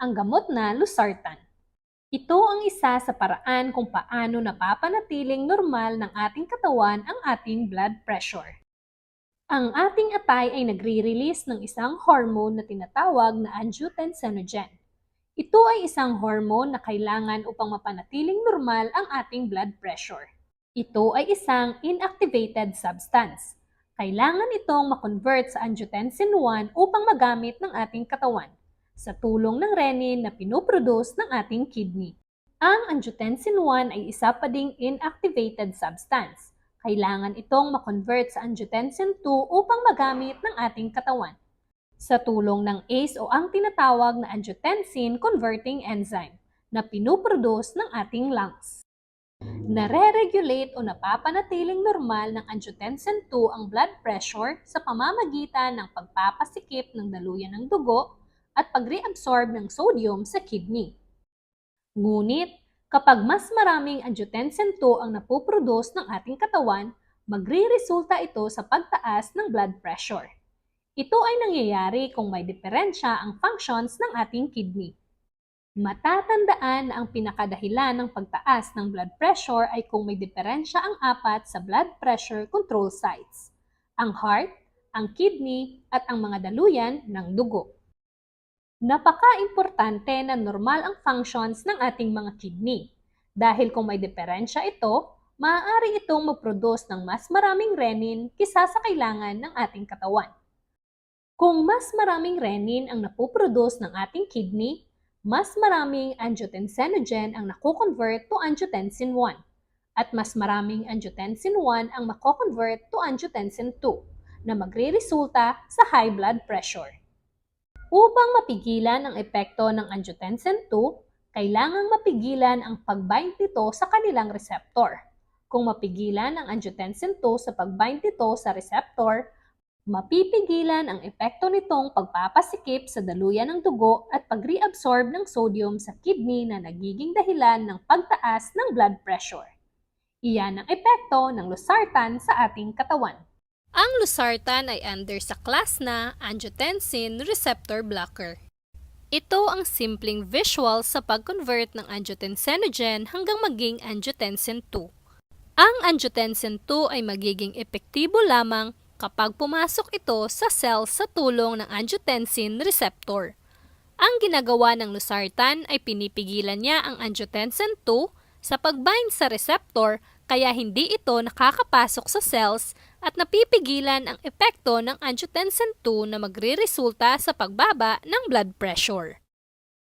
ang gamot na Losartan. Ito ang isa sa paraan kung paano napapanatiling normal ng ating katawan ang ating blood pressure. Ang ating atay ay nagre-release ng isang hormone na tinatawag na angiotensinogen. Ito ay isang hormone na kailangan upang mapanatiling normal ang ating blood pressure. Ito ay isang inactivated substance. Kailangan itong makonvert sa angiotensin 1 upang magamit ng ating katawan sa tulong ng renin na pinoproduce ng ating kidney. Ang angiotensin 1 ay isa pa ding inactivated substance. Kailangan itong makonvert sa angiotensin 2 upang magamit ng ating katawan. Sa tulong ng ACE o ang tinatawag na angiotensin converting enzyme na pinoproduce ng ating lungs. Nare-regulate o napapanatiling normal ng angiotensin 2 ang blood pressure sa pamamagitan ng pagpapasikip ng daluyan ng dugo at pag-reabsorb ng sodium sa kidney. Ngunit, kapag mas maraming angiotensin 2 ang napoproduce ng ating katawan, magre-resulta ito sa pagtaas ng blood pressure. Ito ay nangyayari kung may diferensya ang functions ng ating kidney. Matatandaan na ang pinakadahilan ng pagtaas ng blood pressure ay kung may diferensya ang apat sa blood pressure control sites, ang heart, ang kidney, at ang mga daluyan ng dugo. Napaka-importante na normal ang functions ng ating mga kidney. Dahil kung may diferensya ito, maaari itong mag-produce ng mas maraming renin kisa sa kailangan ng ating katawan. Kung mas maraming renin ang napoproduce ng ating kidney, mas maraming angiotensinogen ang nako-convert to angiotensin 1 at mas maraming angiotensin 1 ang mako-convert to angiotensin 2 na magre-resulta sa high blood pressure. Upang mapigilan ang epekto ng angiotensin 2, kailangang mapigilan ang pag-bind nito sa kanilang receptor. Kung mapigilan ang angiotensin 2 sa pag-bind nito sa receptor, mapipigilan ang epekto nitong pagpapasikip sa daluyan ng dugo at pag-reabsorb ng sodium sa kidney na nagiging dahilan ng pagtaas ng blood pressure. Iyan ang epekto ng losartan sa ating katawan. Ang losartan ay under sa class na angiotensin receptor blocker. Ito ang simpleng visual sa pag-convert ng angiotensinogen hanggang maging angiotensin 2. Ang angiotensin 2 ay magiging epektibo lamang kapag pumasok ito sa cell sa tulong ng angiotensin receptor. Ang ginagawa ng losartan ay pinipigilan niya ang angiotensin 2 sa pag-bind sa receptor kaya hindi ito nakakapasok sa cells at napipigilan ang epekto ng angiotensin 2 na magre-resulta sa pagbaba ng blood pressure.